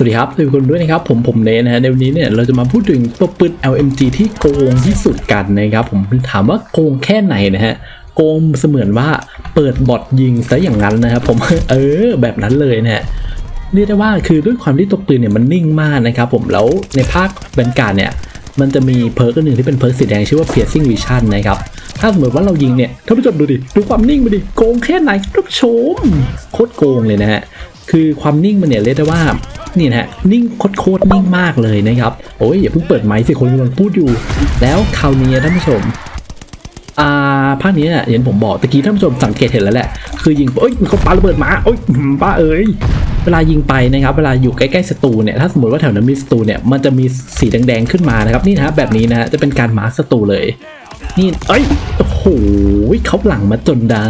สวัสดีครับทุกคนด้วยนะครับ ผมผมเนนะฮะในวันนี้เนี่ยเราจะมาพูดถึงตัวปืน LMG ที่โกงที่สุดกันนะครับ ผมถามว่าโกงแค่ไหนนะฮะโกงเสมือนว่าเปิดบอทยิงซะอย่างนั้นนะครับผมเออแบบนั้นเลยนะฮะเรียกได้ว่าคือด้วยความที่ตัวปืนเนี่ยมันนิ่งมากนะครับผมแล้วในภาคแบนการเนี่ยมันจะมีเพิร์กอันหนึ่งที่เป็นเพิร์กสีแดงชื่อว่า piercing vision นะครับ ถ้าสมมติว่าเรายิงเนี่ยท่านผู้ชมดูดิ ดูความนิ่งมันดิ โกงแค่ไหนท่านผู้ชม โคตรโกงเลยนะฮะ คือความนิ่งมันเนี่ยเรียกได้ว่า นี่นะฮะนิ่งโคตรนิ่งมากเลยนะครับโอ้ยอย่าเพิ่งเปิดไมค์สิคนกำลังพูดอยู่ แล้วคราวนี้ท่านผู้ชมอ่าภาคนี้เนี่ยอย่างผมบอกตะกี้ท่านผู้ชมสังเกตเห็นแล้วแหละ คือยิงเอ้ยมันเขาปาระเบิดมาเอ้ยป้าเอ้ยเวลายิงไปนะครับ เวลาอยู่ใกล้ๆศัตรูเนี่ยถ้าสมมติว่าแถวนั้นมีศัตรูเนี่ยมันจะมีสีแดงๆขึ้นมานะครับนี่นะแบบนี้นะฮะจะเป็นการมาร์คศัตรูเลย นี่เอ้ยโอ้โหเขาหลังมาจนได้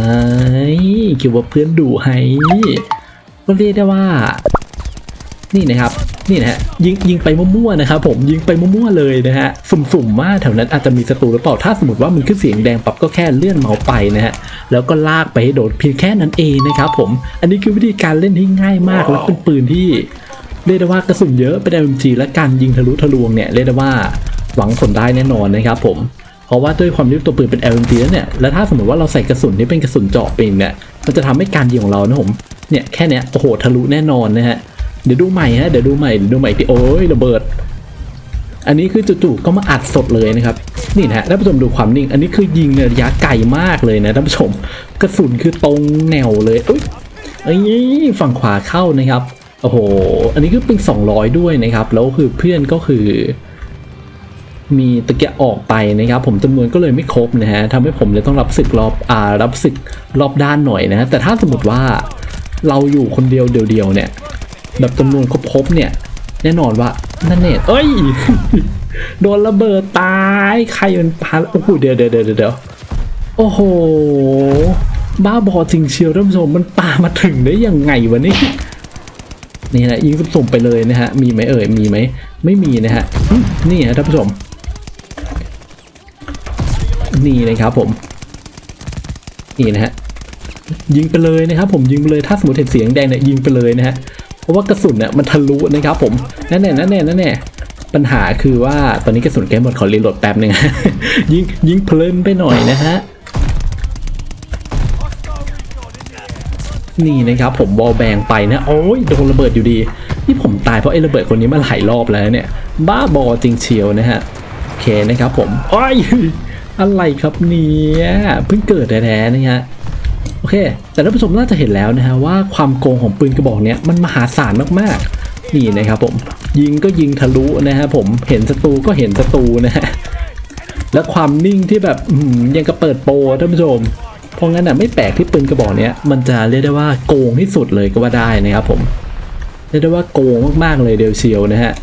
คิดว่าเพื่อนดูให้ก็เรียกได้ว่า นี่นะครับนี่นะฮะยิงยิงไปมั่วๆนะครับผมยิงไปมั่วๆเลยนะฮะสุ่มๆว่าแถวนั้นอาจจะมีศัตรูหรือเปล่าถ้าสมมติว่ามันขึ้นเสียงแดงปั๊บก็แค่เลื่อนเมาส์ไปนะฮะแล้วก็ลากไปให้โดนเพียงแค่นั้นเองนะครับผมอันนี้คือวิธีการเล่นที่ง่ายมากแล้วเป็นปืนที่เรียกได้ว่ากระสุนเยอะเป็น LMG และการยิงทะลุทะลวงเนี่ยเรียกได้ว่าหวังผลได้แน่นอนนะครับผมเพราะว่าด้วยความที่ตัวปืนเป็น LMG แล้วเนี่ยแล้วถ้าสมมติว่าเราใส่กระสุนที่เป็นกระสุนเจาะไปเนี่ยมันจะทำให้การยิงของเรานะผมเนี่ยแค่เนี้ยโอ้โหทะลุแน่นอนนะฮะ เดี๋ยวดูใหม่ฮะเดี๋ยวดูใหม่เดี๋ยวดูใหม่ที่โอ้ยระเบิด อันนี้คือจู่ๆก็มาอัดสดเลยนะครับนี่นะฮะท่านผู้ชมดูความนิ่ง อันนี้คือยิงระยะไกลมากเลยนะท่านผู้ชมกระสุนคือตรงแนวเลยอุ้ยเอ้ยฝั่งขวาเข้านะครับโอ้โห อันนี้คือเป็น 200 ด้วยนะครับ แล้วคือเพื่อนก็คือ มีตะเกียออกไปนะครับ ผมจำนวนก็เลยไม่ครบนะฮะทำให้ผมเลยต้องรับศึกรอบอ่ารับศึกรอบด้านหน่อยนะแต่ถ้าสมมติว่าเราอยู่คนเดียวเดียวๆเนี่ย แบบจำนวนครบๆเนี่ย แน่นอนว่านั่นเนตเอ้ย โดนระเบิดตายใครมันพาโอ้โหเดี๋ยวเดี๋ยวเดี๋ยวโอ้โห บ้าบอจริงเชียวท่านผู้ชมมันปามาถึงได้ยังไงวะนี่นี่นะยิงสุ่มไปเลยนะฮะ มีไหมเอ่ย มีไหม ไม่มีนะฮะ นี่ฮะท่านผู้ชม นี่นะครับผม นี่นะฮะ ยิงไปเลยนะครับผมยิงไปเลย ถ้าสมมติเห็นเสียงแดงเนี่ยยิงไปเลยนะฮะ ราะว่ากระสุนเนี่ยมันทะลุนะครับผมนั่นแน่นั่นแน่นั่นแน่ปัญหาคือว่าตอนนี้กระสุนแกหมดขอรีโหลดแป๊บหนึ่งยิงยิงเพลินไปหน่อยนะฮะนี่นะครับผมวอลแบงไปนะโอ้ยโดนระเบิดอยู่ดี นี่ผมตายเพราะไอ้ระเบิดคนนี้มาหลายรอบแล้วเนี่ย บ้าบอจริงเชียวนะฮะโอเคนะครับผมโอ้ยอะไรครับเนี่ยเพิ่งเกิดแท้ๆนะฮะ เค แต่ท่านผู้ชมน่าจะเห็นแล้วนะฮะว่าความโกงของปืนกระบอกเนี้ยมันมหาศาลมากๆ นี่นะครับผมยิงก็ยิงทะลุนะฮะผมเห็นศัตรูก็เห็นศัตรูนะฮะและความนิ่งที่แบบยังกระเปิดโปรท่านผู้ชม เพราะงั้นอะไม่แปลกที่ปืนกระบอกเนี้ยมันจะเรียกได้ว่าโกงที่สุดเลยก็ว่าได้นะครับผมเรียกได้ว่าโกงมากๆเลยเดียวเชียวนะฮะ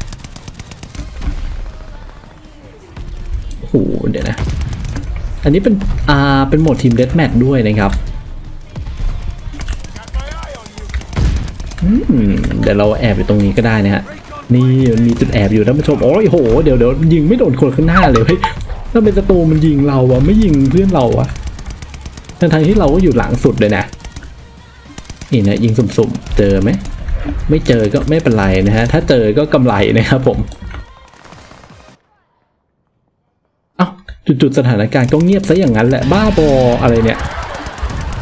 โอ้โหเดี๋ยวนะ อันนี้เป็นอ่าเป็นโหมดทีมเดสแมทด้วยนะครับ เดี๋ยวเราแอบอยู่ตรงนี้ก็ได้นะฮะนี่มันมีจุดแอบอยู่ท่านผู้ชมโอ้ยโหเดี๋ยวเดี๋ยวยิงไม่โดนคนข้างหน้าเลยเฮ้ยถ้าเป็นศัตรูมันยิงเราอะไม่ยิงเพื่อนเราอะทั้งทางที่เราก็อยู่หลังสุดเลยนะนี่นะยิงสุ่มๆ เจอไหมไม่เจอก็ไม่เป็นไรนะฮะถ้าเจอก็กำไรนะครับผมเอ้าจุดๆสถานการณ์ก็เงียบซะอย่างนั้นแหละบ้าบออะไรเนี่ย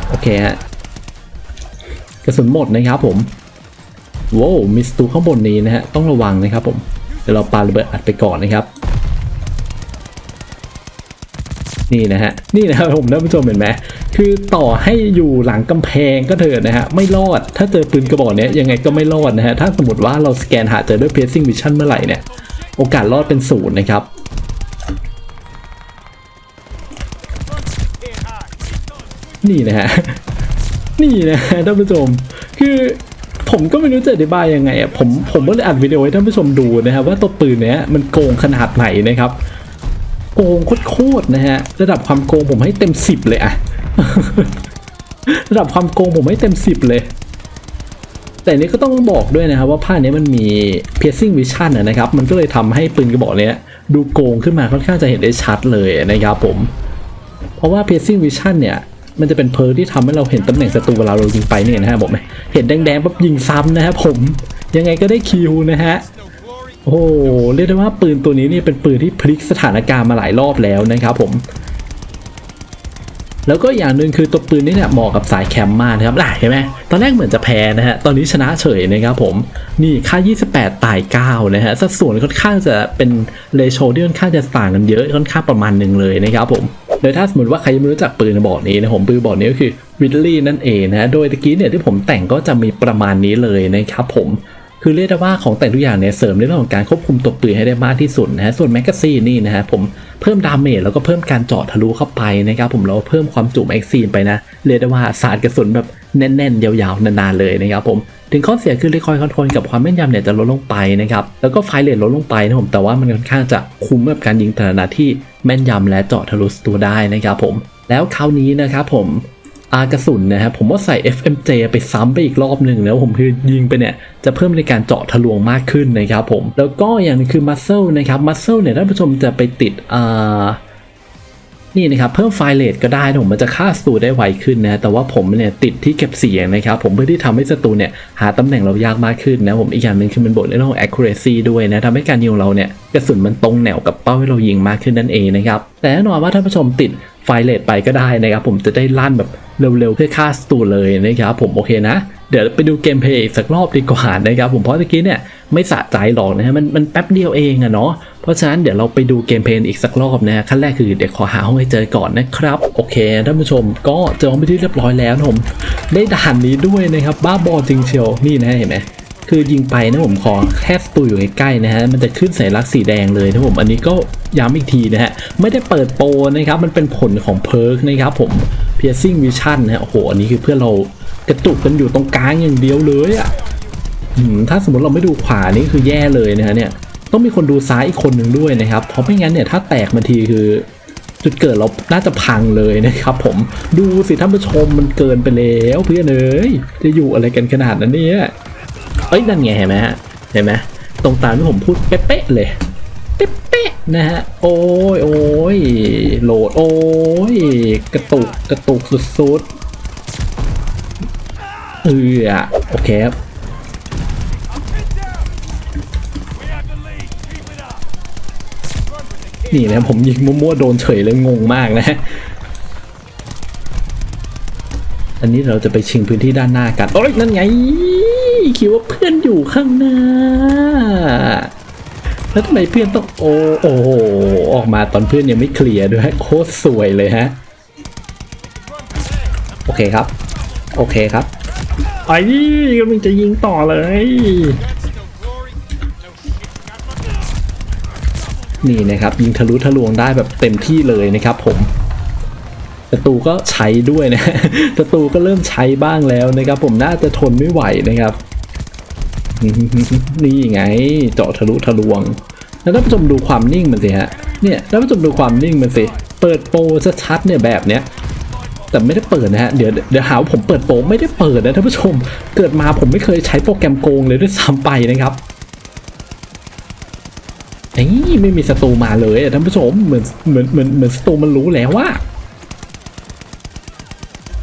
โอเคฮะกระสุนหมดนะครับผม โว้มีสตูข้างบนนี้นะฮะต้องระวังนะครับผมเดี๋ยวเราปาระเบิดอัดไปก่อนนะครับ นี่นะฮะนี่นะครับผมท่านผู้ชมเห็นไหมคือต่อให้อยู่หลังกำแพงก็เถิดนะฮะไม่รอดถ้าเจอปืนกระบอกเนี้ยยังไงก็ไม่รอดนะฮะถ้าสมมติว่าเราสแกนหาเจอด้วย piercing vision เมื่อไหร่เนี่ยโอกาสรอดเป็นศูนย์นะครับนี่นะฮะนี่นะฮะท่านผู้ชมคือ ผมก็ไม่รู้จะอธิบายยังไงอะผมผมก็เลยอัดวิดีโอให้ท่านผู้ชมดูนะครับว่าตัวปืนเนี้ยมันโกงขนาดไหนนะครับ โกงโคตรๆนะฮะระดับความโกงผมให้เต็มสิบเลยอะระดับความโกงผมให้เต็มสิบเลย แต่นี้ก็ต้องบอกด้วยนะครับว่าภานี้มันมี piercing vision นะครับ มันก็เลยทำให้ปืนกระบอกเนี้ย ดูโกงขึ้นมาค่อนข้างจะเห็นได้ชัดเลยนะครับผม เพราะว่า piercing vision เนี่ย มันจะเป็นเพิร์ที่ทำให้เราเห็นตำแหน่งศัตรูเวลาเรายิงไปเนี่ยนะฮะผมเห็นแดงๆปั๊บยิงซ้ำนะครับผมยังไงก็ได้คิวนะฮะโอ้เรียกได้ว่าปืนตัวนี้นี่เป็นปืนที่พลิกสถานการณ์มาหลายรอบแล้วนะครับผม แล้วก็อย่างหนึ่งคือตัวปืนนี่เนี่ยเหมาะกับสายแคมมากนะครับอะเห็นไหมตอนแรกเหมือนจะแพ้นะฮะตอนนี้ชนะเฉยนะครับผมนี่ค่า 28 ตาย 9 นะฮะสัดส่วนค่อนข้างจะเป็นเรโชที่ค่อนข้างจะต่างกันเยอะค่อนข้างประมาณหนึ่งเลยนะครับผมโดยถ้าสมมติว่าใครยังไม่รู้จักปืนบอกนี้นะผมปืนบอกนี้ก็คือวิลลี่นั่นเองนะฮะโดยตะกี้เนี่ยที่ผมแต่งก็จะมีประมาณนี้เลยนะครับผม คือเรียกได้ว่าของแต่งทุกอย่างเนี่ยเสริมในเรื่องของการควบคุมตัวปืนให้ได้มากที่สุดนะฮะส่วนแมกกาซีนนี่นะฮะผมเพิ่มดาเมจแล้วก็เพิ่มการเจาะทะลุเข้าไปนะครับผมแล้วเพิ่มความจุแมกซีนไปนะเรียกได้ว่าสาดกระสุนแบบแน่นๆ ยาวๆนานๆเลยนะครับผมถึงข้อเสียคือรีคอยคอนโทรลกับความแม่นยำเนี่ยจะลดลงไปนะครับแล้วก็ไฟเรทลดลงไปนะผมแต่ว่ามันค่อนข้างจะคุ้มกับการยิงแต่ละนัดที่แม่นยำและเจาะทะลุตัวได้นะครับผมแล้วคราวนี้นะครับผม อากระสุนนะครับผมว่าใส่ FMJ ไปซ้ำไปอีกรอบหนึ่งแล้วผมคือยิงไปเนี่ยจะเพิ่มในการเจาะทะลวงมากขึ้นนะครับผม แล้วก็อย่างนึงคือ Muscle นะครับ Muscle เนี่ยท่านผู้ชมจะไปติดอ่านี่นะครับเพิ่มไฟเลทก็ได้ผมมันจะฆ่าศัตรูได้ไวขึ้นนะแต่ว่าผมเนี่ยติดที่เก็บเสียงนะครับผมเพื่อที่ทำให้ศัตรูเนี่ยหาตำแหน่งเรายากมากขึ้นนะผมอีกอย่างหนึ่งคือมันบวกในเรื่อง accuracy ด้วยนะทำให้การยิงของเราเนี่ยกระสุนมันตรงแนวกับเป้าให้เรายิงมากขึ้นนั่นเองนะครับแต่แน่นอนว่าท่านผู้ชมติด ไฟเลทไปก็ได้นะครับผมจะได้ลั่นแบบเร็วๆ เพื่อฆ่าศัตรูเลยนะครับผมโอเคนะ เดี๋ยวไปดูเกมเพลย์อีกสักรอบดีกว่านะครับผมเพราะตะกี้เนี่ยไม่สะใจหรอกนะฮะมันมันแป๊บเดียวเองอะเนาะเพราะฉะนั้นเดี๋ยวเราไปดูเกมเพลย์อีกสักรอบนะขั้นแรกคือเดี๋ยวขอหาห้องให้เจอก่อนนะครับ โอเคท่านผู้ชมก็เจอห้องไปที่เรียบร้อยแล้วผม ได้ด่านนี้ด้วยนะครับบ้าบอจริงเชียวนี่นะเห็นไหม คือยิงไปนะผมขอแค่สตูอยู่ใกล้ๆนะฮะมันจะขึ้นสัญลักษณ์สีแดงเลยนะผมอันนี้ก็ย้ำอีกทีนะฮะไม่ได้เปิดโปรนะครับมันเป็นผลของเพิร์กนะครับผม piercing vision นะฮะโอ้โหอันนี้คือเพื่อเรากระตุกกันอยู่ตรงกลางอย่างเดียวเลยอะ่ะถ้าสมมติเราไม่ดูขวานี่คือแย่เลยนะฮะเนี่ยต้องมีคนดูซ้ายอีกคนหนึ่งด้วยนะครับเพราะไม่งั้นเนี่ยถ้าแตกมันทีคือจุดเกิดเราน่าจะพังเลยนะครับผมดูสิท่านผู้ชมมันเกินไปแล้วเพื่อนเอ้ยจะอยู่อะไรกันขนาดนั้นเนี่ย เอ้ยนั่นไงเห็นไหมฮะเห็นไหมตรงตามที่ผมพูดเป๊ะเลยเป๊ะนะฮะโอ้ยโอ้ยโหลดโอ้ยกระตุกกระตุกสุดๆเออโอเคครับนี่นะผมยิงมั่วๆโดนเฉยเลยงงมากนะ อันนี้เราจะไปชิงพื้นที่ด้านหน้ากัน โอ้ยนั่นไง คิดว่าเพื่อนอยู่ข้างหน้า แล้วทำไมเพื่อนต้องโอ้โอ้ออกมาตอนเพื่อนยังไม่เคลียร์ด้วยโคตรสวยเลยฮะ โอเคครับ โอเคครับไอ้กำลังจะยิงต่อเลย นี่นะครับ ยิงทะลุทะลวงได้แบบเต็มที่เลยนะครับผมศัตรูก็ใช้ด้วยนะศัตรูก็เริ่มใช้บ้างแล้วนะครับ ผมน่าจะทนไม่ไหวนะครับ นี่ไง เจาะทะลุทะลวง แล้วท่านผู้ชมดูความนิ่งมันสิฮะ เนี่ยท่านผู้ชมดูความนิ่งมันสิ เปิดโปรชัดๆเนี่ยแบบเนี้ย แต่ไม่ได้เปิดนะฮะ เดี๋ยวเดี๋ยวหาว่าผมเปิดโปรไม่ได้เปิดนะท่านผู้ชม เกิดมาผมไม่เคยใช้โปรแกรมโกงเลยด้วยซ้ำไปนะครับเอ้ไม่มีศัตรูมาเลยท่านผู้ชมเหมือนเหมือนเหมือนเหมือนศัตรูมันรู้แล้วว่า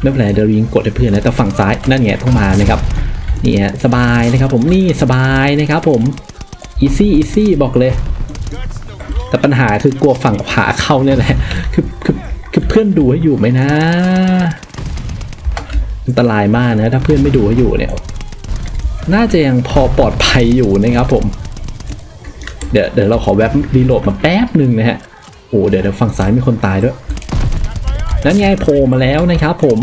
ไม่เป็นไรเดี๋ยวยิงกดให้เพื่อนนะแต่ฝั่งซ้ายนั่นไงต้องมานะครับ นี่ฮะสบายนะครับผมนี่สบายนะครับผมอีซี่อีซี่บอกเลย แต่ปัญหาคือกลัวฝั่งขวาเข้าเนี่ยแหละคือคือคือเพื่อนดูให้อยู่ไหมนะอันตรายมากนะถ้าเพื่อนไม่ดูให้อยู่เนี่ยน่าจะยังพอปลอดภัยอยู่นะครับผม เดี๋ยวเดี๋ยวเราขอแวบรีโหลดมาแป๊บหนึ่งนะฮะโอ้เดี๋ยวเดี๋ยวฝั่งซ้ายมีคนตายด้วยนั่นไงโผล่มาแล้วนะครับผม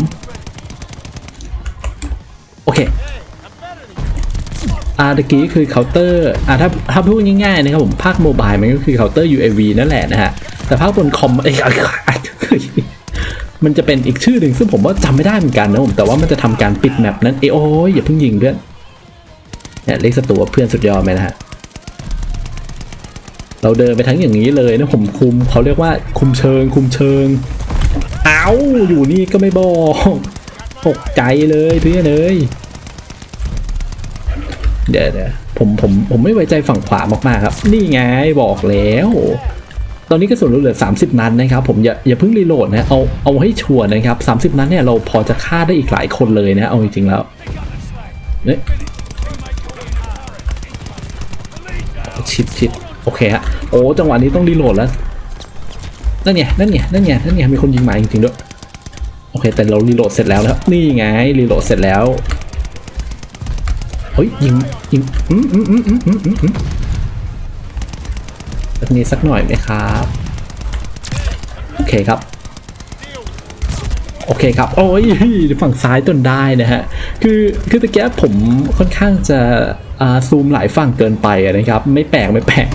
โอเค อ่าตะกี้คือเคาน์เตอร์อ่าถ้าถ้าพูดง่ายๆนะครับผมภาคโมบายมันก็คือเคาน์เตอร์ UAV นั่นแหละนะฮะ แต่ภาคบนคอมเอ้ยมันจะเป็นอีกชื่อหนึ่งซึ่งผมว่าจำไม่ได้เหมือนกันนะผมแต่ว่ามันจะทำการปิดแมปนั้นเอยโอ้ยอย่าเพิ่งยิงเพื่อนเนี่ยเลขสตูว่าเพื่อนสุดยอดไหมนะฮะเราเดินไปทั้งอย่างนี้เลยนะผมคุมเขาเรียกว่าคุมเชิง คุมเชิงเอาอยู่นี่ก็ไม่บอกตกใจเลยเพื่อนเอ้ย เดี๋ยวเดี๋ยวผมผมผมไม่ไว้ใจฝั่งขวามากๆครับ นี่ไงบอกแล้ว ตอนนี้กระสุนเราเหลือ 30 นัดนะครับ ผมอย่าอย่าเพิ่งรีโหลดนะเอาเอาให้ชัวร์นะครับ 30 นัดเนี่ยเราพอจะฆ่าได้อีกหลายคนเลยนะเอาจริงๆแล้วเนี่ยชิดชิดโอเคฮะโอ้จังหวะนี้ต้องรีโหลดแล้วนั่นไงนั่นไงนั่นไงนั่นไงมีคนยิงมาจริงๆด้วยโอเค แต่เรารีโหลดเสร็จแล้วแล้วนี่ไงรีโหลดเสร็จแล้ว เฮ้ยยิงยิงอืมอืมอืมอืมอืมอืมแบบนี้สักหน่อยไหมครับ โอเคครับ โอเคครับ โอ้ยฝั่งซ้ายต้นได้นะฮะ คือคือตะแกผมค่อนข้างจะอ่าซูมหลายฝั่งเกินไปนะครับ ไม่แปลกไม่แปลก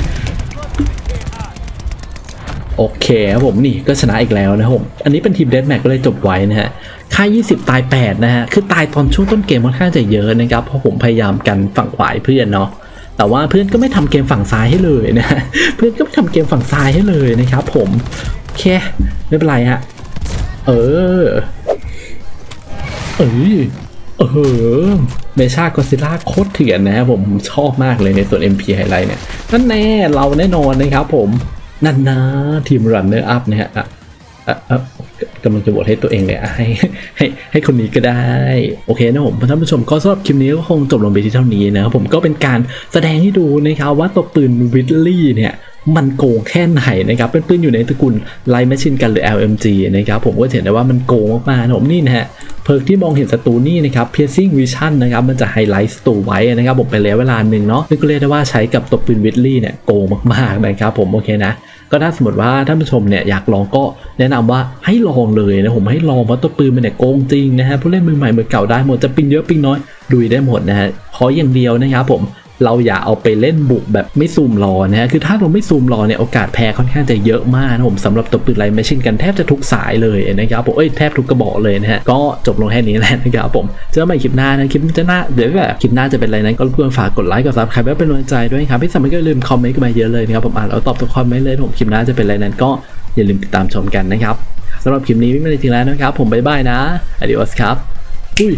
โอเคครับผมนี่ก็ชนะอีกแล้วนะครับผม อันนี้เป็นทีมเดนแม็กก็เลยจบไว้นะฮะ ค่า 20 ตาย 8 นะฮะ คือตายตอนช่วงต้นเกมค่อนข้างจะเยอะนะครับ เพราะผมพยายามกันฝั่งขวาเพื่อนเนาะ แต่ว่าเพื่อนก็ไม่ทำเกมฝั่งซ้ายให้เลยนะ เพื่อนก็ไม่ทำเกมฝั่งซ้ายให้เลยนะครับผม โอเค ไม่เป็นไรฮะ เออ เอ้ยเออเมชากอซิล่าโคตรเถื่อนนะครับผม ผมชอบมากเลยในส่วน MP Highlight เนี่ยนั่นแน่เราแน่นอนนะครับผม นั่นนะทีม Runner Up นะฮะอะอะอะกำลังจะบทให้ตัวเองเลยให้ให้ให้คนนี้ก็ได้ โอเคนะผมท่านผู้ชมก็สำหรับคลิปนี้ก็คงจบลงไปที่เท่านี้นะครับผมก็เป็นการแสดงให้ดูนะครับว่าตัวปืนวิลลี่เนี่ย มันโกงแค่ไหนนะครับเป็นปืนอยู่ในตระกูลไลท์แมชชีนกันหรือ LMG นะครับผมก็เห็นได้ว่ามันโกงมากๆนะผมนี่นะฮะเพิร์กที่มองเห็นศัตรูนี่นะครับ piercing vision นะครับมันจะไฮไลท์ศัตรูไว้นะครับผมเป็นระยะเวลาหนึ่งเนาะซึ่งก็เรียกได้ว่าใช้กับตัวปืนวิดลี่เนี่ยโกงมากๆนะครับผมโอเคนะก็ถ้าสมมติว่าท่านผู้ชมเนี่ยอยากลองก็แนะนำว่าให้ลองเลยนะผมให้ลองเพราะตัวปืนมันเนี่ยโกงจริงนะฮะผู้เล่นมือใหม่มือเก่าได้หมดจะปิงเยอะปิงน้อยดุยได้หมดนะฮะขออย่างเดียวนะครับผม เราอย่าเอาไปเล่นบุกแบบไม่ซูมรอนะฮะคือถ้าเราไม่ซูมรอเนี่ยโอกาสแพ้ค่อนข้างจะเยอะมากนะผมสำหรับตัวปืนไลท์แมชชีนกันแทบจะทุกสายเลยนะครับผมเอ้ยแทบทุกกระบอกเลยนะฮะก็จบลงแค่นี้แหละนะครับผมเจอกันใหม่คลิปหน้านะคลิปจะหน้าเดี๋ยวแบบคลิปหน้าจะเป็นอะไรนั้นก็รบกวนฝากกดไลค์กดซับใครเป็นกำลังใจด้วยครับที่สำคัญก็อย่าลืมคอมเมนต์กันมาเยอะเลยนะครับผมอ่านแล้วตอบทุกคอมเมนต์เลยผมคลิปหน้าจะเป็นอะไรนั้นก็อย่าลืมติดตามชมกันนะครับสำหรับคลิปนี้ไม่มีอะไรจริงแล้วนะครับผมบ๊ายบายนะ adios ครับอุ้ย